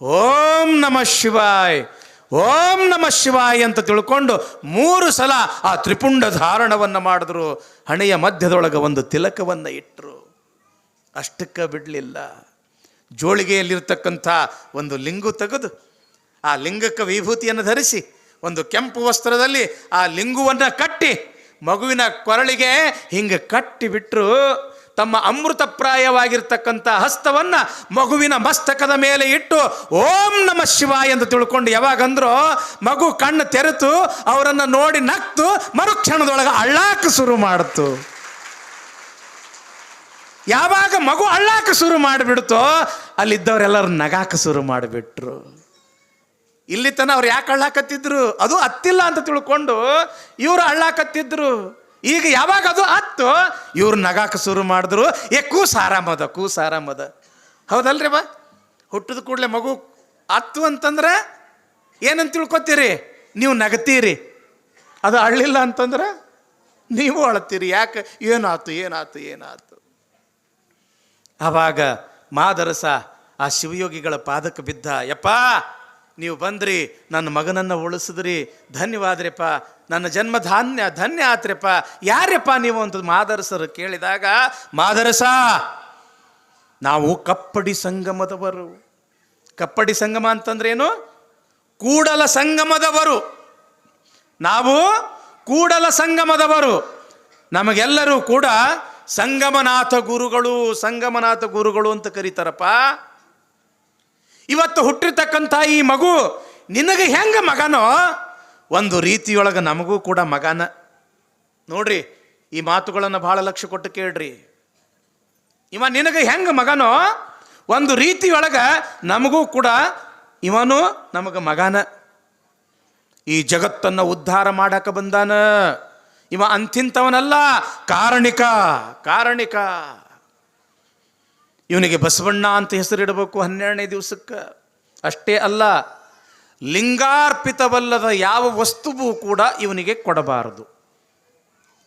Speaker 1: ಓಂ ನಮ ಶಿವಾಯ್, ಓಂ ನಮ ಶಿವಾಯ್ ಅಂತ ತಿಳ್ಕೊಂಡು ಮೂರು ಸಲ ಆ ತ್ರಿಪುಂಡ ಧಾರಣವನ್ನು ಮಾಡಿದ್ರು. ಹಣೆಯ ಮಧ್ಯದೊಳಗೆ ಒಂದು ತಿಲಕವನ್ನು ಇಟ್ಟರು ಅಷ್ಟಕ್ಕೆ ಬಿಡಲಿಲ್ಲ. ಜೋಳಿಗೆಯಲ್ಲಿರ್ತಕ್ಕಂಥ ಒಂದು ಲಿಂಗು ತೆಗೆದು ಆ ಲಿಂಗಕ್ಕೆ ವಿಭೂತಿಯನ್ನು ಧರಿಸಿ ಒಂದು ಕೆಂಪು ವಸ್ತ್ರದಲ್ಲಿ ಆ ಲಿಂಗುವನ್ನು ಕಟ್ಟಿ ಮಗುವಿನ ಕೊರಳಿಗೆ ಹಿಂಗೆ ಕಟ್ಟಿ ಬಿಟ್ಟರು ತಮ್ಮ ಅಮೃತಪ್ರಾಯವಾಗಿರ್ತಕ್ಕಂಥ ಹಸ್ತವನ್ನು ಮಗುವಿನ ಮಸ್ತಕದ ಮೇಲೆ ಇಟ್ಟು ಓಂ ನಮ ಶಿವ ಎಂದು ತಿಳ್ಕೊಂಡು ಯಾವಾಗಂದ್ರೋ ಮಗು ಕಣ್ಣು ತೆರೆತು ಅವರನ್ನು ನೋಡಿ ನಕ್ತು ಮರುಕ್ಷಣದೊಳಗೆ ಅಳ್ಳಾಕ ಶುರು ಮಾಡಿತು. ಯಾವಾಗ ಮಗು ಅಳ್ಳಾಕ ಶುರು ಮಾಡಿಬಿಡ್ತೋ, ಅಲ್ಲಿದ್ದವರೆಲ್ಲರೂ ನಗಾಕ ಶುರು ಮಾಡಿಬಿಟ್ರು. ಇಲ್ಲಿ ತನ ಅವ್ರು ಯಾಕೆ ಅಳ್ಳಾಕತ್ತಿದ್ರು? ಅದು ಅತ್ತಿಲ್ಲ ಅಂತ ತಿಳ್ಕೊಂಡು ಇವರು ಅಳ್ಳಾಕತ್ತಿದ್ರು. ಈಗ ಯಾವಾಗ ಅದು ಹತ್ತು ಇವ್ರು ನಗಾಕ ಶುರು ಮಾಡಿದ್ರು. ಏ ಕೂಸ್ ಆರಾಮದ ಕೂಸ್ ಆರಾಮದ ಹೌದಲ್ರಿ ಬಾ? ಹುಟ್ಟಿದ ಕೂಡಲೇ ಮಗು ಹತ್ತು ಅಂತಂದ್ರೆ ಏನಂತ ತಿಳ್ಕೊತೀರಿ? ನೀವು ನಗತೀರಿ. ಅದು ಅಳ್ಳಿಲ್ಲ ಅಂತಂದ್ರೆ ನೀವು ಅಳತ್ತೀರಿ ಯಾಕೆ? ಏನಾಯ್ತು ಏನಾತು ಏನಾತು ಆವಾಗ ಮಾದರಸ ಆ ಶಿವಯೋಗಿಗಳ ಪಾದಕ್ಕೆ ಬಿದ್ದ, ಯಪ್ಪ, ನೀವು ಬಂದ್ರಿ, ನನ್ನ ಮಗನನ್ನು ಉಳಿಸಿದ್ರಿ, ಧನ್ಯವಾದ್ರಪ್ಪ, ನನ್ನ ಜನ್ಮ ಧಾನ್ಯ, ಧನ್ಯ ಆತ್ರಿಪ್ಪ ಯಾರ್ಯಪ್ಪ ನೀವು? ಅಂತ ಮಾದರಸರು ಕೇಳಿದಾಗ, ಮಾದರಸ, ನಾವು ಕಪ್ಪಡಿ ಸಂಗಮದವರು. ಕಪ್ಪಡಿ ಸಂಗಮ ಅಂತಂದ್ರೇನು? ಕೂಡಲ ಸಂಗಮದವರು. ನಾವು ಕೂಡಲ ಸಂಗಮದವರು. ನಮಗೆಲ್ಲರೂ ಕೂಡ ಸಂಗಮನಾಥ ಗುರುಗಳು ಸಂಗಮನಾಥ ಗುರುಗಳು ಅಂತ ಕರೀತಾರಪ್ಪ. ಇವತ್ತು ಹುಟ್ಟಿರ್ತಕ್ಕಂಥ ಈ ಮಗು ನಿನಗೆ ಹೆಂಗ ಮಗನೋ? ಒಂದು ರೀತಿಯೊಳಗೆ ನಮಗೂ ಕೂಡ ಮಗನ. ನೋಡ್ರಿ, ಈ ಮಾತುಗಳನ್ನು ಬಹಳ ಲಕ್ಷ್ಯ ಕೊಟ್ಟು ಕೇಳ್ರಿ. ಇವ ನಿನಗೆ ಹೆಂಗ ಮಗನೋ? ಒಂದು ರೀತಿಯೊಳಗೆ ನಮಗೂ ಕೂಡ ಇವನು ನಮಗೆ ಮಗನ. ಈ ಜಗತ್ತನ್ನು ಉದ್ಧಾರ ಮಾಡಕ್ಕೆ ಬಂದಾನ. ಇವ ಅಂತಿಂಥವನಲ್ಲ. ಕಾರಣಿಕ ಕಾರಣಿಕ. ಇವನಿಗೆ ಬಸವಣ್ಣ ಅಂತ ಹೆಸರಿಡಬೇಕು ಹನ್ನೆರಡನೇ ದಿವಸಕ್ಕೆ. ಅಷ್ಟೇ ಅಲ್ಲ, ಲಿಂಗಾರ್ಪಿತವಲ್ಲದ ಯಾವ ವಸ್ತುವು ಕೂಡ ಇವನಿಗೆ ಕೊಡಬಾರದು.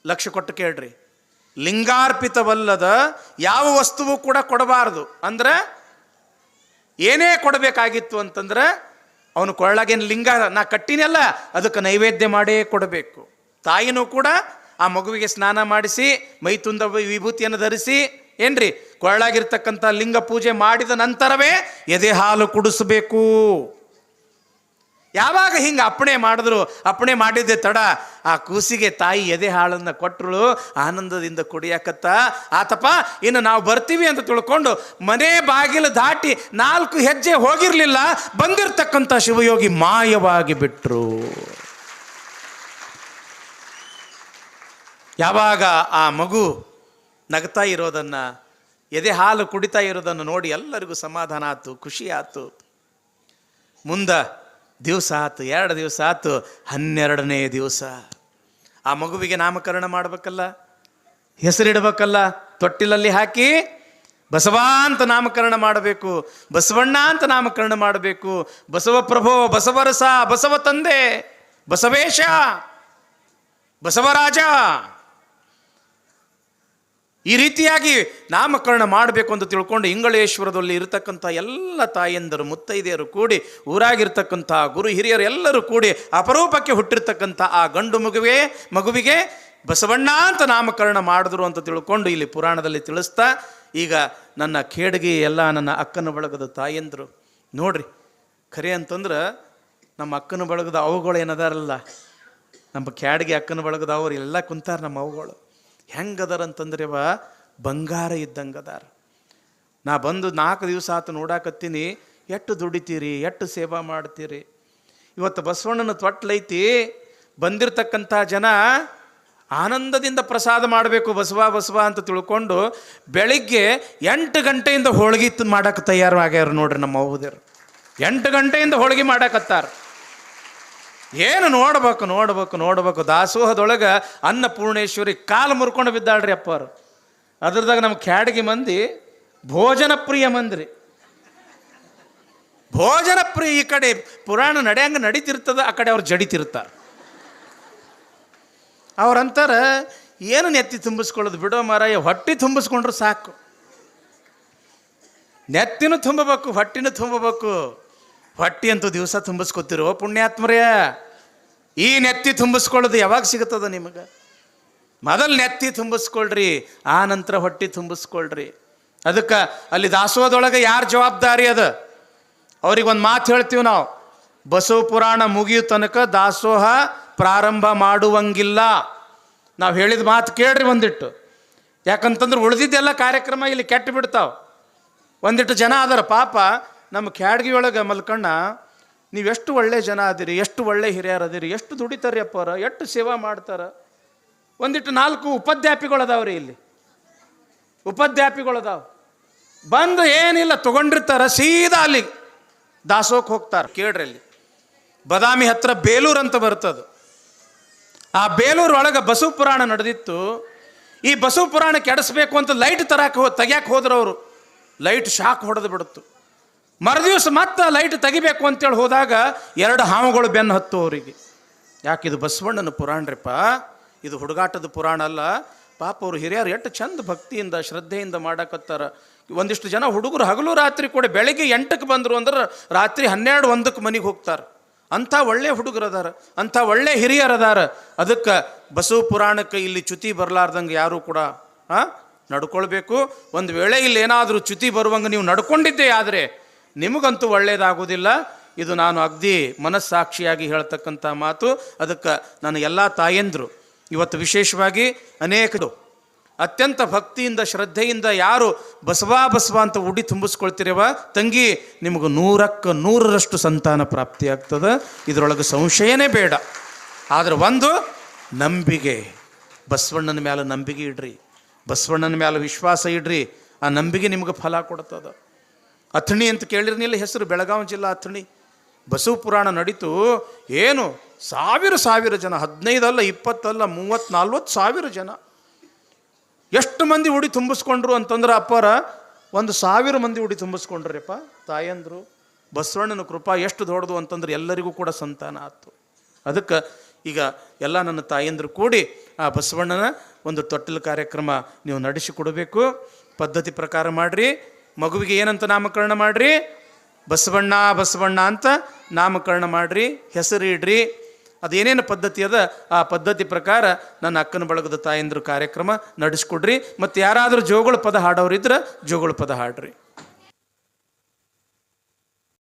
Speaker 1: ಲಕ್ಷ್ಯ ಕೊಟ್ಟು ಕೇಳ್ರಿ. ಲಿಂಗಾರ್ಪಿತವಲ್ಲದ ಯಾವ ವಸ್ತುವು ಕೂಡ ಕೊಡಬಾರದು. ಅಂದ್ರೆ ಏನೇ ಕೊಡಬೇಕಾಗಿತ್ತು ಅಂತಂದ್ರೆ ಅವನು ಕೊಳ್ಳಾಗೇನು ಲಿಂಗ ನಾ ಕಟ್ಟಿನಲ್ಲ ಅದಕ್ಕೆ ನೈವೇದ್ಯ ಮಾಡೇ ಕೊಡಬೇಕು. ತಾಯಿನೂ ಕೂಡ ಆ ಮಗುವಿಗೆ ಸ್ನಾನ ಮಾಡಿಸಿ, ಮೈ ತುಂದ ವಿಭೂತಿಯನ್ನು ಧರಿಸಿ, ಏನ್ರಿ? ಕೊಳ್ಳಾಗಿರ್ತಕ್ಕಂಥ ಲಿಂಗ ಪೂಜೆ ಮಾಡಿದ ನಂತರವೇ ಎದೆ ಹಾಲು ಕುಡಿಸಬೇಕು. ಯಾವಾಗ ಹಿಂಗೆ ಅಪ್ಪಣೆ ಮಾಡಿದ್ರು, ಅಪ್ಪಣೆ ಮಾಡಿದ್ದೆ ತಡ, ಆ ಕೂಸಿಗೆ ತಾಯಿ ಎದೆ ಹಾಳನ್ನು ಕೊಟ್ಟರು ಆನಂದದಿಂದ ಕುಡಿಯಾಕತ್ತ, ಆತಪ್ಪ, ಇನ್ನು ನಾವು ಬರ್ತೀವಿ ಅಂತ ತಿಳ್ಕೊಂಡು ಮನೆ ಬಾಗಿಲು ದಾಟಿ ನಾಲ್ಕು ಹೆಜ್ಜೆ ಹೋಗಿರಲಿಲ್ಲ, ಬಂದಿರತಕ್ಕಂಥ ಶಿವಯೋಗಿ ಮಾಯವಾಗಿ ಬಿಟ್ರು. ಯಾವಾಗ ಆ ಮಗು ನಗ್ತಾ ಇರೋದನ್ನು, ಎದೆ ಹಾಲು ಕುಡಿತಾ ಇರೋದನ್ನು ನೋಡಿ ಎಲ್ಲರಿಗೂ ಸಮಾಧಾನ ಆಯ್ತು, ಖುಷಿ ಆಯ್ತು. ಮುಂದ ದಿವಸ ಆತು ಎರಡು ದಿವಸ ಆತು ಹನ್ನೆರಡನೇ ದಿವಸ. ಆ ಮಗುವಿಗೆ ನಾಮಕರಣ ಮಾಡಬೇಕಲ್ಲ, ಹೆಸರಿಡಬೇಕಲ್ಲ, ತೊಟ್ಟಿಲಲ್ಲಿ ಹಾಕಿ ಬಸವಾಂತ ನಾಮಕರಣ ಮಾಡಬೇಕು, ಬಸವಣ್ಣ ಅಂತ ನಾಮಕರಣ ಮಾಡಬೇಕು ಬಸವಪ್ರಭೋ ಬಸವರಸ ಬಸವ ತಂದೆ, ಬಸವೇಶ ಬಸವರಾಜ ಈ ರೀತಿಯಾಗಿ ನಾಮಕರಣ ಮಾಡಬೇಕು ಅಂತ ತಿಳ್ಕೊಂಡು ಇಂಗಳೇಶ್ವರದಲ್ಲಿ ಇರತಕ್ಕಂಥ ಎಲ್ಲ ತಾಯಂದರು, ಮುತ್ತೈದೆಯರು ಕೂಡಿ, ಊರಾಗಿರ್ತಕ್ಕಂಥ ಗುರು ಹಿರಿಯರು ಎಲ್ಲರೂ ಕೂಡಿ ಅಪರೂಪಕ್ಕೆ ಹುಟ್ಟಿರ್ತಕ್ಕಂಥ ಆ ಗಂಡು ಮಗುವೆ ಮಗುವಿಗೆ ಬಸವಣ್ಣ ಅಂತ ನಾಮಕರಣ ಮಾಡಿದ್ರು ಅಂತ ತಿಳ್ಕೊಂಡು ಇಲ್ಲಿ ಪುರಾಣದಲ್ಲಿ ತಿಳಿಸ್ತಾ, ಈಗ ನನ್ನ ಖೇಡ್ಗಿ ಎಲ್ಲ ನನ್ನ ಅಕ್ಕನ ಬಳಗದ ತಾಯಂದರು, ನೋಡ್ರಿ, ಖರೆ ಅಂತಂದ್ರೆ ನಮ್ಮ ಅಕ್ಕನ ಬಳಗದ ಅವುಗಳು ಏನದಾರಲ್ಲ ನಮ್ಮ ಕ್ಯಾಡ್ಗೆ ಅಕ್ಕನ ಬಳಗದ ಅವ್ರು ಎಲ್ಲ ಕುಂತಾರೆ ನಮ್ಮ ಅವುಗಳು. ಹೆಂಗದಾರ ಅಂತಂದ್ರೆ ಅವ ಬಂಗಾರ ಇದ್ದಂಗೆ ಅದಾರ ನಾ ಬಂದು ನಾಲ್ಕು ದಿವಸ ಆತು ನೋಡಾಕತ್ತೀನಿ ಎಷ್ಟು ದುಡಿತೀರಿ ಎಷ್ಟು ಸೇವಾ ಮಾಡ್ತೀರಿ? ಇವತ್ತು ಬಸವಣ್ಣನ ತೊಟ್ಲೈತಿ, ಬಂದಿರತಕ್ಕಂಥ ಜನ ಆನಂದದಿಂದ ಪ್ರಸಾದ ಮಾಡಬೇಕು, ಬಸವ ಬಸವ ಅಂತ ತಿಳ್ಕೊಂಡು ಬೆಳಿಗ್ಗೆ ಎಂಟು ಗಂಟೆಯಿಂದ ಹೋಳಿಗೆ ಮಾಡಕ್ಕೆ ತಯಾರು ಆಗ್ಯಾರ ನೋಡ್ರಿ ನಮ್ಮ ಹೌದರು ಎಂಟು ಗಂಟೆಯಿಂದ ಹೋಳಿಗೆ ಮಾಡಕತ್ತಾರ. ಏನು ನೋಡ್ಬೇಕು ನೋಡ್ಬೇಕು ನೋಡ್ಬೇಕು? ದಾಸೋಹದೊಳಗೆ ಅನ್ನಪೂರ್ಣೇಶ್ವರಿ ಕಾಲು ಮುರ್ಕೊಂಡು ಬಿದ್ದಾಳ್ರಿ ಅಪ್ಪರು. ಅದ್ರದಾಗ ನಮ್ಮ ಖ್ಯಾಡಗಿ ಮಂದಿ, ಭೋಜನ ಪ್ರಿಯ ಮಂದ್ರಿ. ಭೋಜನ ಪ್ರಿಯ ಈ ಕಡೆ ಪುರಾಣ ನಡೆಯಂಗ ನಡೀತಿರ್ತದ, ಆ ಕಡೆ ಅವ್ರು ಜಡಿತಿರ್ತಾರೆ. ಅವ್ರಂತಾರ, ಏನು ನೆತ್ತಿ ತುಂಬಿಸ್ಕೊಳ್ಳೋದು ಬಿಡೋ ಮಾರಾಯ, ಹೊಟ್ಟೆ ತುಂಬಿಸ್ಕೊಂಡ್ರು ಸಾಕು. ನೆತ್ತಿನೂ ತುಂಬಬೇಕು, ಹೊಟ್ಟಿನೂ ತುಂಬಬೇಕು. ಹೊಟ್ಟಿ ಅಂತೂ ದಿವಸ ತುಂಬಿಸ್ಕೊತಿರೋ ಪುಣ್ಯಾತ್ಮರೇ. ಈ ನೆತ್ತಿ ತುಂಬಿಸ್ಕೊಳ್ಳೋದು ಯಾವಾಗ ಸಿಗುತ್ತದ ನಿಮಗೆ? ಮೊದಲು ನೆತ್ತಿ ತುಂಬಿಸ್ಕೊಳ್ರಿ, ಆ ನಂತರ ಹೊಟ್ಟಿ ತುಂಬಿಸ್ಕೊಳ್ರಿ. ಅದಕ್ಕೆ ಅಲ್ಲಿ ದಾಸೋಹದೊಳಗೆ ಯಾರ ಜವಾಬ್ದಾರಿ ಅದ? ಅವ್ರಿಗೆ ಒಂದು ಮಾತು ಹೇಳ್ತೀವಿ ನಾವು. ಬಸವ ಪುರಾಣ ಮುಗಿಯೋ ತನಕ ದಾಸೋಹ ಪ್ರಾರಂಭ ಮಾಡುವಂಗಿಲ್ಲ. ನಾವು ಹೇಳಿದ ಮಾತು ಕೇಳ್ರಿ ಒಂದಿಟ್ಟು. ಯಾಕಂತಂದ್ರೆ ಉಳಿದಿದ್ದೆಲ್ಲ ಕಾರ್ಯಕ್ರಮ ಇಲ್ಲಿ ಕೆಟ್ಟು ಬಿಡ್ತಾವೆ. ಒಂದಿಟ್ಟು ಜನ ಅದಾರ ಪಾಪ, ನಮ್ಮ ಖ್ಯಾಡ್ಗಿ ಒಳಗೆ ಮಲ್ಕಣ್ಣ ಎಷ್ಟು ಒಳ್ಳೆ ಜನ ಅದಿರಿ ಎಷ್ಟು ಒಳ್ಳೆ ಹಿರಿಯರು ಅದಿರಿ ಎಷ್ಟು ದುಡಿತಾರೆ ಅಪ್ಪರ ಎಷ್ಟು ಸೇವಾ ಮಾಡ್ತಾರ? ಒಂದಿಟ್ಟು ನಾಲ್ಕು ಉಪಾಧ್ಯಾಪಿಗಳದಾವ್ರಿ ಇಲ್ಲಿ. ಉಪಾಧ್ಯಾಪಿಗಳು ಬಂದು ಏನಿಲ್ಲ, ತಗೊಂಡಿರ್ತಾರ, ಸೀದಾ ಅಲ್ಲಿ ದಾಸೋಕ್ ಹೋಗ್ತಾರೆ, ಕೇಳ್ರಿ ಅಲ್ಲಿ. ಬದಾಮಿ ಹತ್ರ ಬೇಲೂರು ಅಂತ ಬರ್ತದು. ಆ ಬೇಲೂರು ಒಳಗೆ ಬಸವ ಪುರಾಣ ನಡೆದಿತ್ತು. ಈ ಬಸವ ಪುರಾಣ ಕೆಡಿಸ್ಬೇಕು ಅಂತ ಲೈಟ್ ತರಕ್ಕೆ ಹೋ, ತೆಗ್ಯಾಕೆ ಹೋದ್ರು ಅವರು. ಲೈಟ್ ಶಾಕ್ ಹೊಡೆದು ಬಿಡುತ್ತು. ಮರುದಿವ್ಸ ಮತ್ತೆ ಲೈಟ್ ತೆಗಿಬೇಕು ಅಂತೇಳಿ ಹೋದಾಗ ಎರಡು ಹಾವುಗಳು ಬೆನ್ನು ಹತ್ತು ಅವರಿಗೆ. ಯಾಕೆ ಇದು ಬಸವಣ್ಣನ ಪುರಾಣ ಇದು ಹುಡುಗಾಟದ ಪುರಾಣ ಅಲ್ಲ. ಪಾಪ ಅವರು ಹಿರಿಯರು ಎಷ್ಟು ಚಂದ ಭಕ್ತಿಯಿಂದ, ಶ್ರದ್ಧೆಯಿಂದ ಮಾಡಕತ್ತಾರ. ಒಂದಿಷ್ಟು ಜನ ಹುಡುಗರು ಹಗಲು ರಾತ್ರಿ ಕೂಡ ಬೆಳಿಗ್ಗೆ ಎಂಟಕ್ಕೆ ಬಂದರು ಅಂದ್ರೆ ರಾತ್ರಿ ಹನ್ನೆರಡು, ಒಂದಕ್ಕೆ ಮನೆಗೆ ಹೋಗ್ತಾರೆ. ಅಂಥ ಒಳ್ಳೆ ಹುಡುಗರು ಅದಾರ. ಅಂಥ ಒಳ್ಳೆ ಹಿರಿಯರದಾರ ಅದಕ್ಕೆ ಬಸವ ಪುರಾಣಕ್ಕೆ ಇಲ್ಲಿ ಚ್ಯುತಿ ಬರಲಾರ್ದಂಗೆ ಯಾರೂ ಕೂಡ ಹಾಂ ನಡ್ಕೊಳ್ಬೇಕು. ಒಂದು ವೇಳೆ ಇಲ್ಲಿ ಏನಾದರೂ ಚ್ಯುತಿ ಬರುವಂಗೆ ನೀವು ನಡ್ಕೊಂಡಿದ್ದೇ ಆದರೆ ನಿಮಗಂತೂ ಒಳ್ಳೆಯದಾಗುವುದಿಲ್ಲ ಇದು ನಾನು ಅಗ್ದಿ ಮನಸ್ಸಾಕ್ಷಿಯಾಗಿ ಹೇಳ್ತಕ್ಕಂಥ ಮಾತು. ಅದಕ್ಕೆ ನನ್ನ ಎಲ್ಲ ತಾಯಂದರು, ಇವತ್ತು ವಿಶೇಷವಾಗಿ ಅನೇಕರು ಅತ್ಯಂತ ಭಕ್ತಿಯಿಂದ, ಶ್ರದ್ಧೆಯಿಂದ ಯಾರು ಬಸವಾ ಬಸವ ಅಂತ ಉಡಿ ತುಂಬಿಸ್ಕೊಳ್ತಿರವ, ತಂಗಿ, ನಿಮಗೆ ನೂರಕ್ಕೆ ನೂರರಷ್ಟು ಸಂತಾನ ಪ್ರಾಪ್ತಿಯಾಗ್ತದೆ. ಇದರೊಳಗೆ ಸಂಶಯನೇ ಬೇಡ. ಆದರೆ ಒಂದು, ನಂಬಿಕೆ. ಬಸವಣ್ಣನ ಮೇಲೆ ನಂಬಿಕೆ ಇಡ್ರಿ. ಬಸವಣ್ಣನ ಮೇಲೆ ವಿಶ್ವಾಸ ಇಡ್ರಿ. ಆ ನಂಬಿಕೆ ನಿಮ್ಗೆ ಫಲ ಕೊಡ್ತದ. ಅಥಣಿ ಅಂತ ಕೇಳಿರ್ನಿಲ್ಲ, ಹೆಸರು ಬೆಳಗಾವಿ ಜಿಲ್ಲಾ ಅಥಣಿ. ಬಸವ ಪುರಾಣ ನಡೀತು, ಏನು, ಸಾವಿರ ಸಾವಿರ ಜನ ಹದಿನೈದಲ್ಲ ಇಪ್ಪತ್ತಲ್ಲ ಮೂವತ್ತು ನಲ್ವತ್ತು ಸಾವಿರ ಜನ. ಎಷ್ಟು ಮಂದಿ ಉಡಿ ತುಂಬಿಸ್ಕೊಂಡ್ರು ಅಂತಂದ್ರೆ ಅಪ್ಪರ, ಒಂದು ಸಾವಿರ ಮಂದಿ ಉಡಿ ತುಂಬಿಸ್ಕೊಂಡ್ರಪ್ಪ, ತಾಯಂದ್ರು, ಬಸವಣ್ಣನ ಕೃಪಾ ಎಷ್ಟು ದೊಡ್ಡದು ಅಂತಂದ್ರೆ ಎಲ್ಲರಿಗೂ ಕೂಡ ಸಂತಾನ ಆಯ್ತು ಅದಕ್ಕೆ ಈಗ ಎಲ್ಲ ನನ್ನ ತಾಯಂದ್ರು ಕೂಡಿ ಆ ಬಸವಣ್ಣನ ಒಂದು ತೊಟ್ಟಿಲು ಕಾರ್ಯಕ್ರಮ ನೀವು ನಡೆಸಿಕೊಡಬೇಕು. ಪದ್ಧತಿ ಪ್ರಕಾರ ಮಾಡಿರಿ. ಮಗುವಿಗೆ ಏನಂತ ನಾಮಕರಣ ಮಾಡಿರಿ? ಬಸವಣ್ಣ ಬಸವಣ್ಣ ಅಂತ ನಾಮಕರಣ ಮಾಡಿರಿ, ಹೆಸರು ಇಡ್ರಿ. ಅದೇನೇನು ಪದ್ಧತಿ ಅದ? ಆ ಪದ್ಧತಿ ಪ್ರಕಾರ ನನ್ನ ಅಕ್ಕನ ಬಳಗದ ತಾಯಂದ್ರ ಕಾರ್ಯಕ್ರಮ ನಡೆಸ್ಕೊಡ್ರಿ. ಮತ್ತು ಯಾರಾದರೂ ಜೋಗಳ ಪದ ಹಾಡೋರಿದ್ರೆ ಜೋಗಳ ಪದ ಹಾಡ್ರಿ.